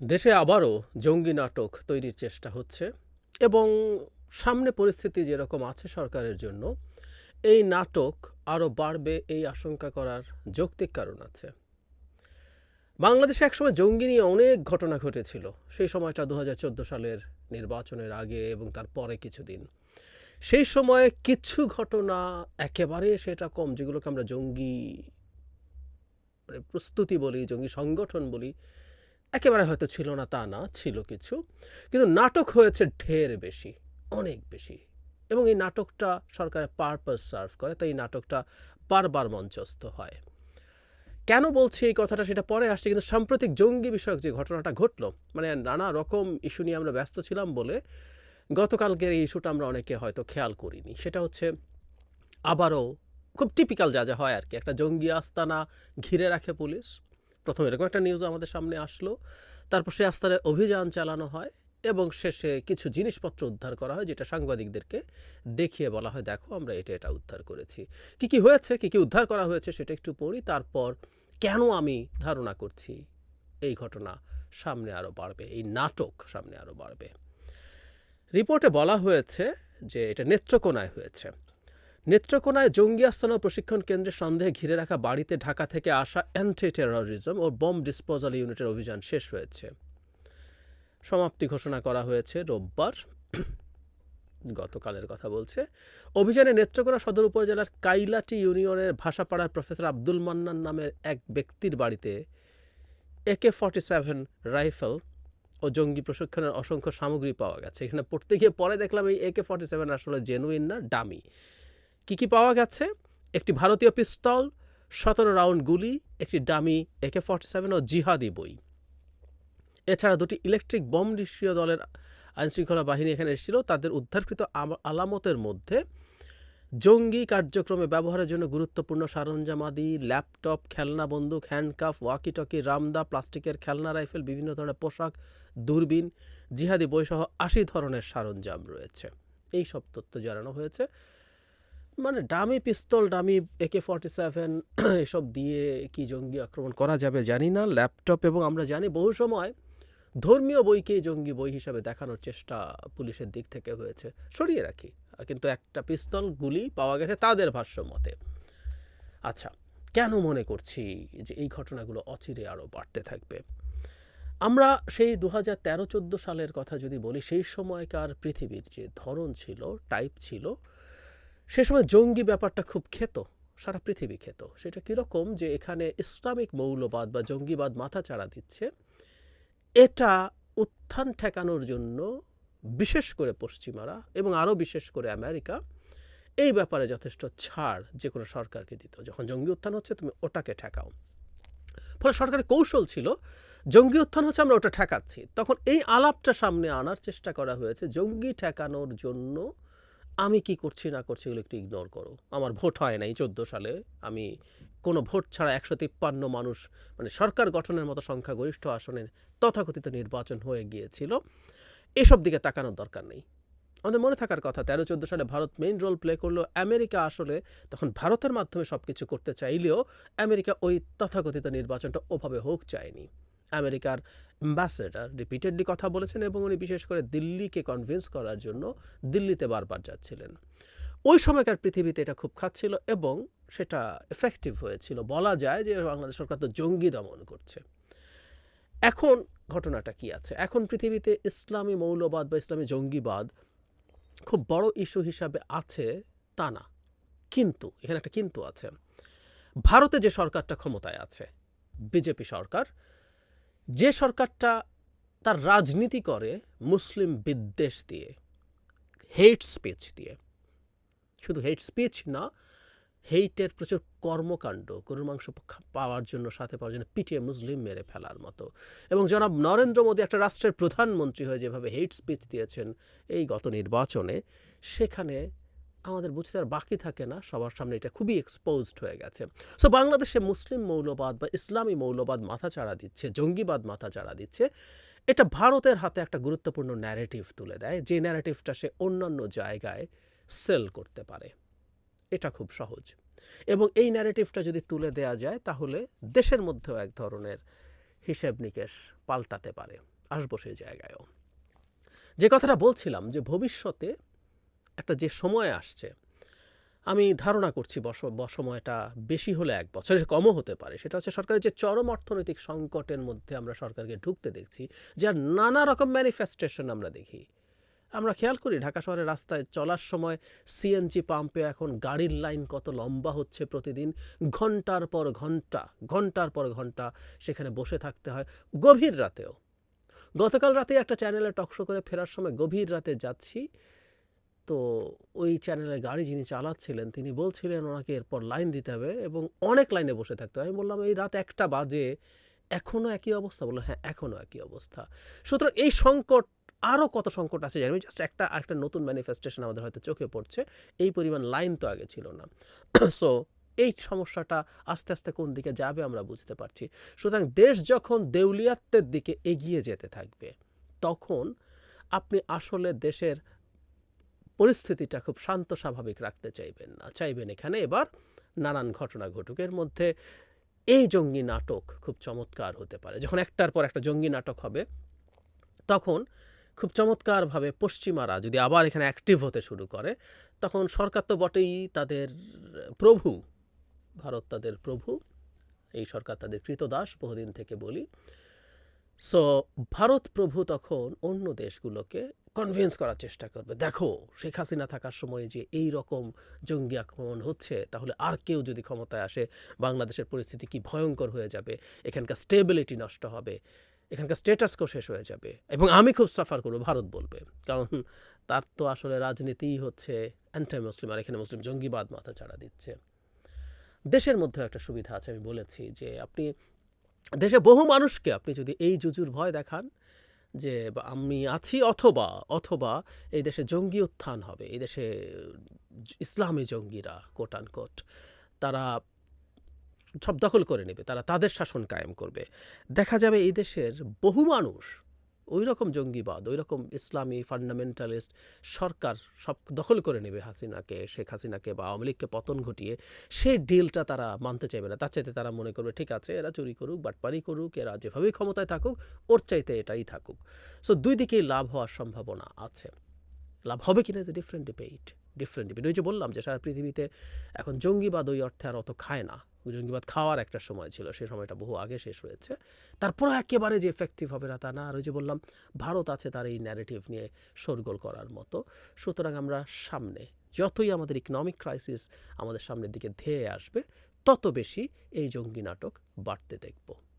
দেশে আবারও জঙ্গি নাটক তৈরির চেষ্টা হচ্ছে এবং সামনে পরিস্থিতি যেরকম আছে সরকারের জন্য, এই নাটক আরও বাড়বে এই আশঙ্কা করার যৌক্তিক কারণ আছে। বাংলাদেশে একসময় জঙ্গি নিয়ে অনেক ঘটনা ঘটেছিল, সেই সময়টা দু হাজার চোদ্দ সালের নির্বাচনের আগে এবং তারপরে কিছুদিন। সেই সময়ে কিছু ঘটনা একেবারে সেটা কম, যেগুলোকে আমরা জঙ্গি মানে প্রস্তুতি বলি, জঙ্গি সংগঠন বলি একেবারে হয়তো ছিল না, তা না, ছিল কিছু। কিন্তু নাটক হয়েছে ঢের বেশি, অনেক বেশি। এবং এই নাটকটা সরকারের পারপাস সার্ভ করে, তাই এই নাটকটা বারবার মঞ্চস্থ হয়। কেন বলছি এই কথাটা সেটা পরে আসছে, কিন্তু সাম্প্রতিক জঙ্গি বিষয়ক যে ঘটনাটা ঘটলো মানে নানা রকম ইস্যু নিয়ে আমরা ব্যস্ত ছিলাম বলে গতকালকের এই ইস্যুটা আমরা অনেকে হয়তো খেয়াল করিনি। সেটা হচ্ছে আবারও খুব টিপিক্যাল যা যা হয় আর কি। একটা জঙ্গি আস্তানা ঘিরে রাখে পুলিশ প্রথম এরকম একটা নিউজ আমাদের সামনে আসলো। তারপর সে আস্তারে অভিযান চালানো হয় এবং শেষে কিছু জিনিসপত্র উদ্ধার করা হয় যেটা সাংবাদিকদেরকে দেখিয়ে বলা হয়, দেখো, আমরা এটা এটা উদ্ধার করেছি। কি কি হয়েছে? কি কি উদ্ধার করা হয়েছে সেটা একটু পড়ি। তারপর কেন আমি ধারণা করছি? এই ঘটনা সামনে আরও বাড়বে, এই নাটক সামনে আরও বাড়বে। রিপোর্টে বলা হয়েছে যে এটা নেত্রকোনায় হয়েছে। নেত্রকোনায় জঙ্গি আস্তানা প্রশিক্ষণ কেন্দ্রে সন্দেহে ঘিরে রাখা বাড়িতে ঢাকা থেকে আসা অ্যান্টি টেরোরিজম ও বম ডিসপোজাল ইউনিটের অভিযান শেষ হয়েছে। সমাপ্তি ঘোষণা করা হয়েছে রোববার। গতকালের কথা বলছে। অভিযানে নেত্রকোনা সদর উপজেলার কাইলাটি ইউনিয়নের ভাষাপাড়ার প্রফেসর আব্দুল মান্নান নামের এক ব্যক্তির বাড়িতে একে ফর্টি সেভেন রাইফেল ও জঙ্গি প্রশিক্ষণের অসংখ্য সামগ্রী পাওয়া গেছে। এখানে পড়তে গিয়ে পরে দেখলাম এই একে ফর্টি সেভেন আসলে জেনুইন না ডামি কি কি পাওয়া গেছে? একটি ভারতীয় পিস্তল, সতেরো রাউন্ড গুলি, একটি ডামি একে ফর্টি সেভেন ও জিহাদি বই। এছাড়া দুটি ইলেকট্রিক বম নিষ্ক্রিয় দলের আইনশৃঙ্খলা বাহিনী এখানে এসেছিল। তাদের উদ্ধারকৃত আলামতের মধ্যে জঙ্গি কার্যক্রমে ব্যবহারের জন্য গুরুত্বপূর্ণ সরঞ্জামাদি ল্যাপটপ, খেলনা বন্দুক, হ্যান্ডকাফ, ওয়াকিটকি, রামদা, প্লাস্টিকের খেলনা, রাইফেল, বিভিন্ন ধরনের পোশাক, দূরবীন, জিহাদি বইসহ আশি ধরনের সরঞ্জাম রয়েছে। এই সব তথ্য জানানো হয়েছে। মানে dummy pistol dummy AK forty seven এসব দিয়ে কি জঙ্গি আক্রমণ করা যাবে জানি না। ল্যাপটপ এবং আমরা জানি বহু সময় ধর্মীয় বইকেই জঙ্গি বই হিসাবে দেখানোর চেষ্টা পুলিশের দিক থেকে হয়েছে। সরিয়ে রাখি। কিন্তু একটা পিস্তল গুলি পাওয়া গেছে তাদের ভাষ্য মতে। আচ্ছা কেন মনে করছি যে এই ঘটনাগুলো অচিরে আরও বাড়তে থাকবে? আমরা সেই দু হাজার তেরো চোদ্দ সালের কথা যদি বলি, সেই সময়কার পৃথিবীর যে ধরন ছিল টাইপ ছিল সে সময় জঙ্গি ব্যাপারটা খুব খেত সারা পৃথিবী খেত সেটা কীরকম যে এখানে ইসলামিক মৌলবাদ বা জঙ্গিবাদ মাথা চাড়া দিচ্ছে, এটা উত্থান ঠেকানোর জন্য বিশেষ করে পশ্চিমারা এবং আরও বিশেষ করে আমেরিকা এই ব্যাপারে যথেষ্ট ছাড় যে কোনো সরকারকে দিত। যখন জঙ্গি উত্থান হচ্ছে, তুমি ওটাকে ঠেকাও। ফলে সরকারের কৌশল ছিল, জঙ্গি উত্থান হচ্ছে, আমরা ওটা ঠেকাচ্ছি। তখন এই আলাপটা সামনে আনার চেষ্টা করা হয়েছে, জঙ্গি ঠেকানোর জন্য আমি কি করছি, না করছি এগুলো একটু ইগনোর করো। আমার ভোট হয় নাই চোদ্দ সালে। আমি কোনো ভোট ছাড়া একশো তিপ্পান্ন মানুষ মানে সরকার গঠনের মতো সংখ্যাগরিষ্ঠ আসনের তথাকথিত নির্বাচন হয়ে গিয়েছিল। এসব দিকে তাকানোর দরকার নেই। আমাদের মনে থাকার কথা, তেরো চোদ্দ সালে ভারত মেইন রোল প্লে করল। আমেরিকা আসলে তখন ভারতের মাধ্যমে সব কিছু করতে চাইলেও আমেরিকা ওই তথাকথিত নির্বাচনটা ওভাবে হোক চায়নি। আমেরিকার অ্যাম্বাসেডার রিপিটেডলি কথা বলেছেন এবং উনি বিশেষ করে দিল্লিকে কনভিন্স করার জন্য দিল্লিতে বারবার যাচ্ছিলেন। ওই সময়কার পৃথিবীতে এটা খুব খাচ্ছিল এবং সেটা এফেক্টিভ হয়েছিল। বলা যায় যে বাংলাদেশ সরকার তো জঙ্গি দমন করছে। এখন ঘটনাটা কি আছে? এখন পৃথিবীতে ইসলামী মৌলবাদ বা ইসলামী জঙ্গিবাদ খুব বড় ইস্যু হিসাবে আছে তা না। কিন্তু, এখানে একটা কিন্তু আছে। ভারতে যে সরকারটা ক্ষমতায় আছে, বিজেপি সরকার যে সরকারটা তার রাজনীতি করে মুসলিম বিদ্বেষ দিয়ে হেট স্পিচ দিয়ে। শুধু হেট স্পিচ না হেইটের প্রচুর কর্মকাণ্ড, গরুর মাংস পাওয়ার জন্য, সাথে পাওয়ার জন্য পিটিয়ে মুসলিম মেরে ফেলার মতো। এবং জনাব নরেন্দ্র মোদী একটা রাষ্ট্রের প্রধানমন্ত্রী হয়ে যেভাবে হেট স্পিচ দিয়েছেন এই গত নির্বাচনে, সেখানে আমাদের বুঝতে আর বাকি থাকে না, সবার সামনে এটা খুবই এক্সপোজড হয়ে গেছে। সো বাংলাদেশে মুসলিম মৌলবাদ বা ইসলামী মৌলবাদ মাথা চাড়া দিচ্ছে, জঙ্গিবাদ মাথা চাড়া দিচ্ছে। এটা ভারতের হাতে একটা গুরুত্বপূর্ণ ন্যারেটিভ তুলে দেয়, যে ন্যারেটিভটা সে অন্যান্য জায়গায় সেল করতে পারে। এটা খুব সহজ। এবং এই ন্যারেটিভটা যদি তুলে দেয়া যায়, তাহলে দেশের মধ্যেও এক ধরনের হিসেব নিকেশ পাল্টাতে পারে। আসব সেই জায়গায়ও। যে কথাটা বলছিলাম, যে ভবিষ্যতে একটা যে সময় আসছে, আমি ধারণা করছি বস সময়টা বেশি হলে এক বছর কমও হতে পারে। সেটা হচ্ছে সরকারের যে চরম অর্থনৈতিক সংকটের মধ্যে আমরা সরকারকে ঢুকতে দেখছি, যার নানা রকম ম্যানিফেস্টেশন আমরা দেখি। আমরা খেয়াল করি ঢাকা শহরের রাস্তায় চলার সময় সিএনজি পাম্পে এখন গাড়ির লাইন কত লম্বা হচ্ছে প্রতিদিন, ঘণ্টার পর ঘণ্টা, ঘণ্টার পর ঘণ্টা সেখানে বসে থাকতে হয় গভীর রাতেও। গতকাল রাতে একটা চ্যানেলে টকশো করে ফেরার সময় গভীর রাতে যাচ্ছি তো ওই চ্যানেলের গাড়ি যিনি চালাচ্ছিলেন, তিনি বলছিলেন ওনাকে এরপর লাইন দিতে হবে এবং অনেক লাইনে বসে থাকতে হবে। আমি বললাম, এই রাত একটা বাজে এখনও একই অবস্থা? বলল হ্যাঁ এখনও একই অবস্থা। সুতরাং এই সংকট আরও কত সংকট আছে জানি জাস্ট একটা একটা নতুন ম্যানিফেস্টেশন আমাদের হয়তো চোখে পড়ছে। এই পরিমাণ লাইন তো আগে ছিল না। সো এই সমস্যাটা আস্তে আস্তে কোন দিকে যাবে আমরা বুঝতে পারছি। সুতরাং দেশ যখন দেউলিয়াত্বের দিকে এগিয়ে যেতে থাকবে, তখন আপনি আসলে দেশের পরিস্থিতিটা খুব শান্ত স্বাভাবিক রাখতে চাইবেন না। চাইবেন এখানে এবার নানান ঘটনা ঘটুক। এর মধ্যে এই জঙ্গি নাটক খুব চমৎকার হতে পারে। যখন একটার পর একটা জঙ্গি নাটক হবে, তখন খুব চমৎকারভাবে পশ্চিমারা যদি আবার এখানে অ্যাক্টিভ হতে শুরু করে, তখন সরকার তো বটেই তাদের প্রভু, ভারত তাদের প্রভু, এই সরকার তাদের কৃতদাস বহুদিন থেকে বলি। সো ভারত প্রভু তখন অন্য দেশগুলোকে কনভিন্স করার চেষ্টা করবে। দেখো, শেখ হাসিনা থাকার সময় যে এই রকম জঙ্গি আক্রমণ হচ্ছে, তাহলে আর কেউ যদি ক্ষমতায় আসে, বাংলাদেশের পরিস্থিতি কি ভয়ঙ্কর হয়ে যাবে? এখানকার স্টেবিলিটি নষ্ট হবে, এখানকার স্টেটাসকো শেষ হয়ে যাবে। এবং আমি খুব সাফার করব, ভারত বলবে। কারণ তার তো আসলে রাজনীতিই হচ্ছে অ্যান্টাই মুসলিম আর এখানে মুসলিম জঙ্গিবাদ মাথা চাড়া দিচ্ছে। দেশের মধ্যে একটা সুবিধা আছে, আমি বলেছি যে আপনি, দেশে বহু মানুষকে আপনি যদি এই জুজুর ভয় দেখান যে আমি আছি অথবা অথবা এই দেশে জঙ্গি উত্থান হবে, এই দেশে ইসলামী জঙ্গিরা কোট কোট তারা সব দখল করে নেবে, তারা তাদের শাসন কায়েম করবে। দেখা যাবে এই দেশের বহু মানুষ ওই রকম জঙ্গিবাদ ওই রকম ইসলামী ফান্ডামেন্টালিস্ট সরকার সব দখল করে নেবে হাসিনাকে, শেখ হাসিনাকে বা আওয়ামী লীগকে পতন ঘটিয়ে, সেই ডিলটা তারা মানতে চাইবে না। তার চাইতে তারা মনে করবে, ঠিক আছে, এরা চুরি করুক, বাটপারি করুক, এরা যেভাবেই ক্ষমতায় থাকুক, ওর চাইতে এটাই থাকুক। সো দুই দিকেই লাভ হওয়ার সম্ভাবনা আছে। লাভ হবে কিনা যে ডিফারেন্ট ডিবেট ডিফারেন্ট ডিবেট ওই যে বললাম যে সারা পৃথিবীতে এখন জঙ্গিবাদ ওই অর্থে আর অত খায় না। জঙ্গিবাদ খাওয়ার একটা সময় ছিল, সে সময়টা বহু আগে শেষ হয়েছে। তারপরও একেবারে যে এফেক্টিভ হবে না তা না, আর ওই যে বললাম, ভারত আছে তার এই ন্যারেটিভ নিয়ে শোরগোল করার মতো। সুতরাং আমরা সামনে, যতই আমাদের ইকোনমিক ক্রাইসিস আমাদের সামনের দিকে ধেয়ে আসবে, তত বেশি এই জঙ্গি নাটক বাড়তে দেখব।